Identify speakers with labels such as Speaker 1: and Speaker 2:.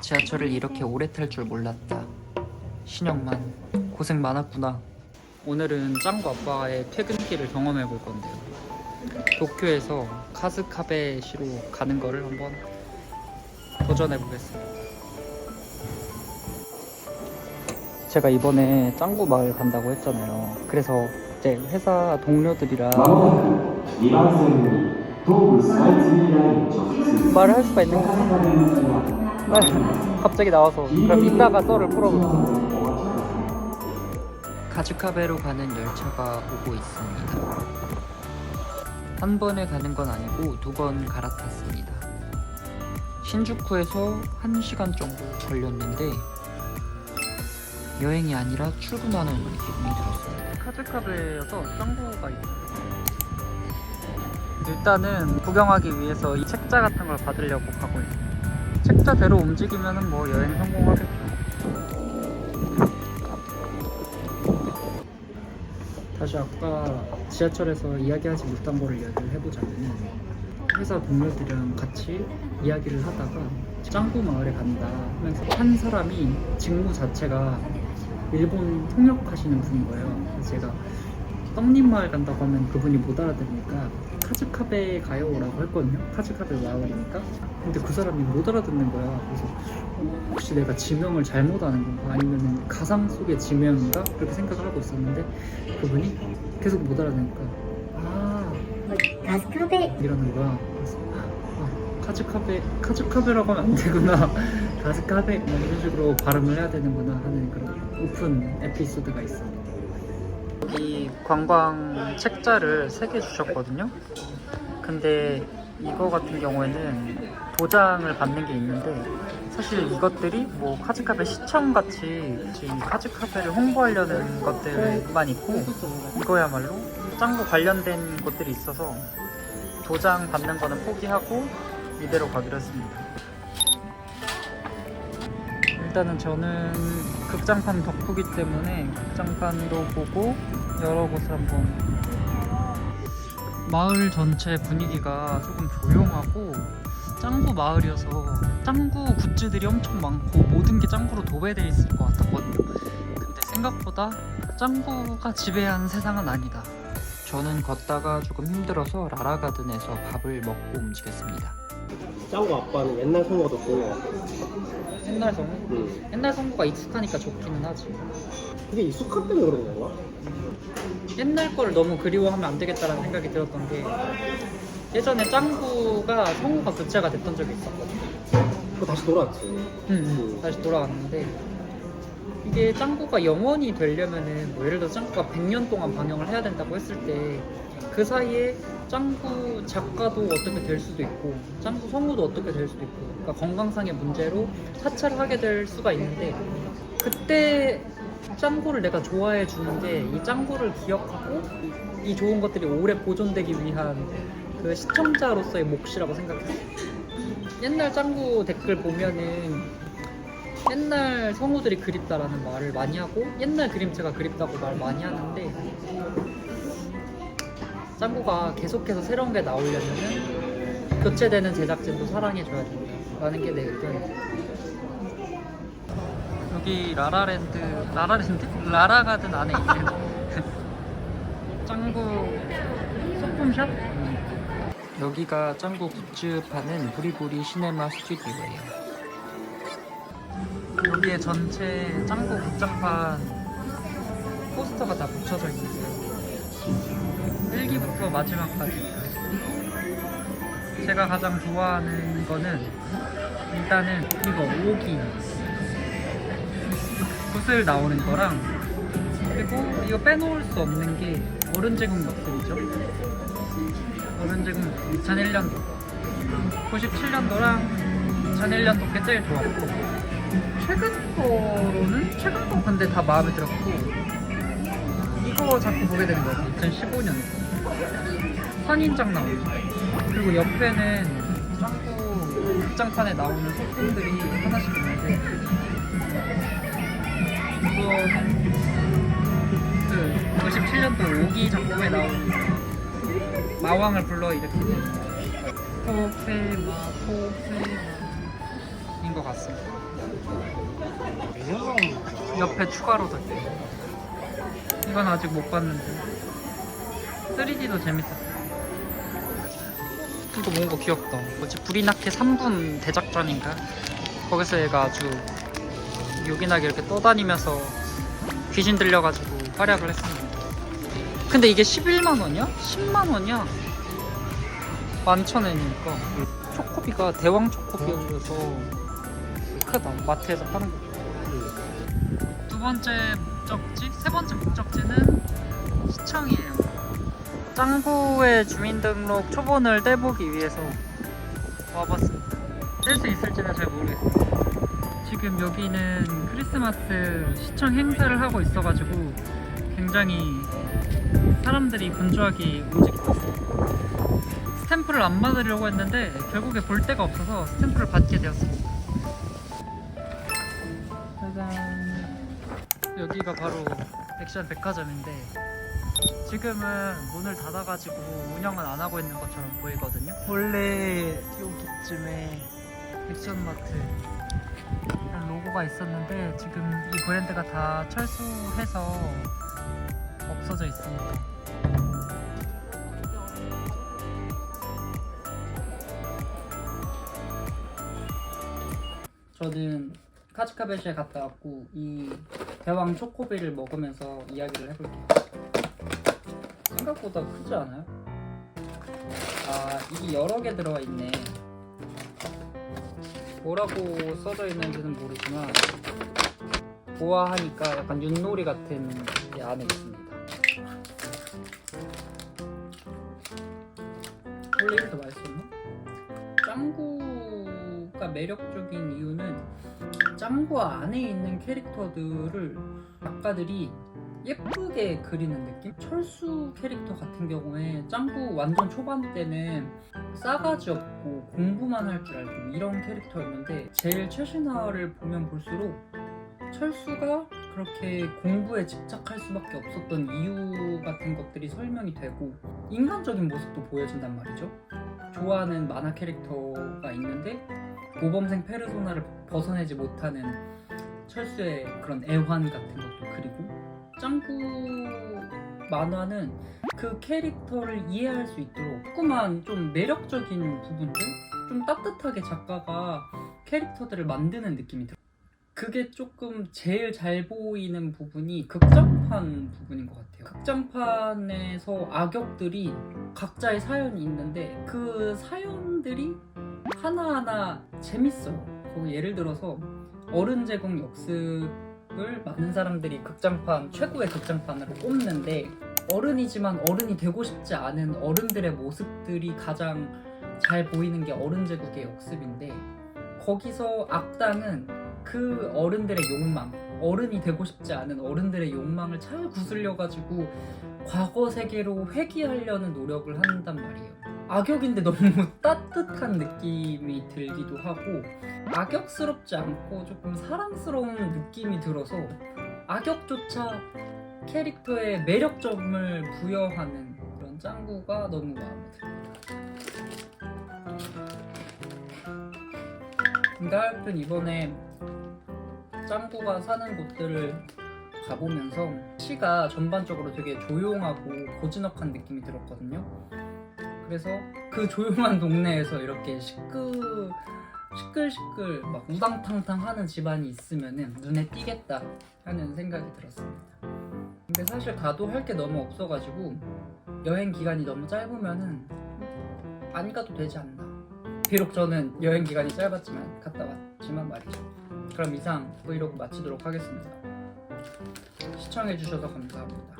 Speaker 1: 지하철을 이렇게 오래 탈 줄 몰랐다. 신영만 고생 많았구나. 오늘은 짱구 아빠의 퇴근길을 경험해 볼 건데요. 도쿄에서 카스카베시로 가는 거를 한번 도전해 보겠습니다. 제가 이번에 짱구 마을 간다고 했잖아요. 그래서 이제 회사 동료들이랑 말을 할 수가 있는 거 갑자기 나와서 그럼 이따가 썰을 풀어볼게요. 카즈카베로 가는 열차가 오고 있습니다. 한 번에 가는 건 아니고 두 번 갈아탔습니다. 신주쿠에서 한 시간 정도 걸렸는데 여행이 아니라 출근하는 기분이 들었습니다. 카즈카베여서 짱구가 있어요. 일단은 구경하기 위해서 이 책자 같은 걸 받으려고 가고 있어요. 책자대로 움직이면은 뭐 여행 성공하겠죠. 다시 아까 지하철에서 이야기하지 못한 거를 이야기를 해보자면은 회사 동료들이랑 같이 이야기를 하다가 짱구 마을에 간다 하면서 한 사람이 직무 자체가 일본 통역하시는 분인 거예요. 그래서 제가 떡잎 마을 간다고 하면 그분이 못 알아들으니까 카즈카베 가요라고 했거든요. 카즈카베 마을이니까. 근데 그 사람이 못 알아듣는 거야. 그래서 혹시 내가 지명을 잘못 아는 건가? 아니면 가상 속의 지명인가? 그렇게 생각을 하고 있었는데 그분이 계속 못 알아듣니까 아,
Speaker 2: 카즈카베
Speaker 1: 이러는 거야. 그래서 아, 카즈카베 카즈카베라고 하면 안 되구나. 가즈카베 뭐 이런 식으로 발음을 해야 되는구나 하는 그런 오픈 에피소드가 있습니다. 이 관광 책자를 세 개 주셨거든요. 근데 이거 같은 경우에는 도장을 받는 게 있는데 사실 이것들이 뭐 카즈카베 시청 같이 지금 카즈카베를 홍보하려는 것들만 있고 이거야말로 짱구 관련된 것들이 있어서 도장 받는 거는 포기하고 이대로 가기로 했습니다. 일단은 저는 극장판 덕후기 때문에 극장판도 보고 여러 곳을 한번 마을 전체 분위기가 조금 조용하고 짱구 마을이어서 짱구 굿즈들이 엄청 많고 모든 게 짱구로 도배되어 있을 것 같았거든요. 근데 생각보다 짱구가 지배한 세상은 아니다. 저는 걷다가 조금 힘들어서 라라가든에서 밥을 먹고 움직였습니다.
Speaker 3: 짱구 아빠는 옛날 성우가 더 좋은 것 같아.
Speaker 1: 옛날 성우?
Speaker 3: 응.
Speaker 1: 옛날 성우가 익숙하니까 좋기는 하지.
Speaker 3: 그게 익숙한 때문에 그런 건가?
Speaker 1: 옛날 거를 너무 그리워하면 안 되겠다라는 생각이 들었던 게 예전에 짱구가 성우가 교체가 됐던 적이 있었거든.
Speaker 3: 그거 다시 돌아왔지.
Speaker 1: 응, 응. 다시 돌아왔는데 이게 짱구가 영원히 되려면은 뭐 예를 들어 짱구가 100년 동안 방영을 해야 된다고 했을 때 그 사이에 짱구 작가도 어떻게 될 수도 있고 짱구 성우도 어떻게 될 수도 있고 그러니까 건강상의 문제로 사찰을 하게 될 수가 있는데 그때 짱구를 내가 좋아해 주는 게이 짱구를 기억하고 이 좋은 것들이 오래 보존되기 위한 그 시청자로서의 몫이라고 생각했어. 옛날 짱구 댓글 보면은 옛날 성우들이 그립다라는 말을 많이 하고 옛날 그림체가 그립다고 말 많이 하는데 짱구가 계속해서 새로운 게 나오려면은 교체되는 제작진도 사랑해줘야 된다라는 게 내 의견이야. 여기 라라랜드 라라랜드 라라가든 안에 있는 짱구 소품샵 여기가 짱구 굿즈 파는 부리부리 시네마 스튜디오예요. 여기에 전체 짱구 극장판 포스터가 다 붙여져 있는 데요. 1기부터 마지막까지. 제가 가장 좋아하는 거는 일단은 이거 5기 붓을 나오는 거랑 그리고 이거 빼놓을 수 없는 게 어른 제국 역습이죠. 어른 제국 2001년도 97년도랑 2001년도 게 제일 좋았고 최근 거로는 최근 거 근데 다 마음에 들었고 이거 자꾸 보게 되는 거 같아요 2015년 선인장 나오는 거 그리고 옆에는 짱구 극장판에 나오는 소품들이 하나씩 있는데 이거는 그 97년도 5기 작품에 나온 마왕을 불러 일으키는 포페마 포페마인 것 같습니다 옆에 추가로 뒀대. 이건 아직 못 봤는데. 3D도 재밌었어. 이거 뭔가 귀엽다. 뭐지? 불이 나게 3분 대작전인가? 거기서 얘가 아주 요긴하게 이렇게 떠다니면서 귀신 들려가지고 활약을 했습니다. 근데 이게 11만 원이야? 10만 원이야? 만천엔이니까 초코비가 대왕 초코비여서 크다. 마트에서 파는 거. 두 번째 목적지, 세 번째 목적지는 시청이에요. 짱구의 주민등록 초본을 떼보기 위해서 와봤습니다. 뗄 수 있을지는 잘 모르겠어요. 지금 여기는 크리스마스 시청 행사를 하고 있어가지고 굉장히 사람들이 분주하게 움직였어요. 스탬프를 안 받으려고 했는데 결국에 볼 데가 없어서 스탬프를 받게 되었습니다. 짜잔. 여기가 바로 액션 백화점인데 지금은 문을 닫아가지고 운영은 안 하고 있는 것처럼 보이거든요. 원래 여기쯤에 액션마트 이런 로고가 있었는데 지금 이 브랜드가 다 철수해서 없어져 있습니다. 저는 카츠카베시에 갔다 왔고 이 대왕 초코비를 먹으면서 이야기를 해볼게요. 생각보다 크지 않아요? 아 이게 여러 개 들어가 있네. 뭐라고 써져 있는지는 모르지만 보아하니까 약간 윷놀이 같은 게 안에 있습니다. 원래 이렇게 맛있었나? 짱구가 매력적인 이유는 짱구 안에 있는 캐릭터들을 작가들이 예쁘게 그리는 느낌? 철수 캐릭터 같은 경우에 짱구 완전 초반 때는 싸가지 없고 공부만 할 줄 알고 이런 캐릭터였는데 제일 최신화를 보면 볼수록 철수가 그렇게 공부에 집착할 수밖에 없었던 이유 같은 것들이 설명이 되고 인간적인 모습도 보여진단 말이죠. 좋아하는 만화 캐릭터가 있는데 모범생 페르소나를 벗어내지 못하는 철수의 그런 애환 같은 그리고 짱구 만화는 그 캐릭터를 이해할 수 있도록 조그만 좀 매력적인 부분들 좀 따뜻하게 작가가 캐릭터들을 만드는 느낌이 들어요. 그게 조금 제일 잘 보이는 부분이 극장판 부분인 것 같아요. 극장판에서 악역들이 각자의 사연이 있는데 그 사연들이 하나하나 재밌어요. 예를 들어서 어른 제공 역습 을 많은 사람들이 극장판 최고의 극장판으로 꼽는데 어른이지만 어른이 되고 싶지 않은 어른들의 모습들이 가장 잘 보이는 게 어른 제국의 역습인데 거기서 악당은 그 어른들의 욕망, 어른이 되고 싶지 않은 어른들의 욕망을 잘 구슬려 가지고 과거 세계로 회귀하려는 노력을 한단 말이에요. 악역인데 너무 따뜻한 느낌이 들기도 하고 악역스럽지 않고 조금 사랑스러운 느낌이 들어서 악역조차 캐릭터에 매력점을 부여하는 그런 짱구가 너무 마음에 듭니다. 하여튼 이번에 짱구가 사는 곳들을 가보면서 시가 전반적으로 되게 조용하고 고즈넉한 느낌이 들었거든요. 그래서 그 조용한 동네에서 이렇게 시끌 시끌시끌 막 우당탕탕 하는 집안이 있으면은 눈에 띄겠다 하는 생각이 들었습니다. 근데 사실 가도 할 게 너무 없어가지고 여행 기간이 너무 짧으면은 안 가도 되지 않나. 비록 저는 여행 기간이 짧았지만 갔다 왔지만 말이죠. 그럼 이상 브이로그 마치도록 하겠습니다. 시청해주셔서 감사합니다.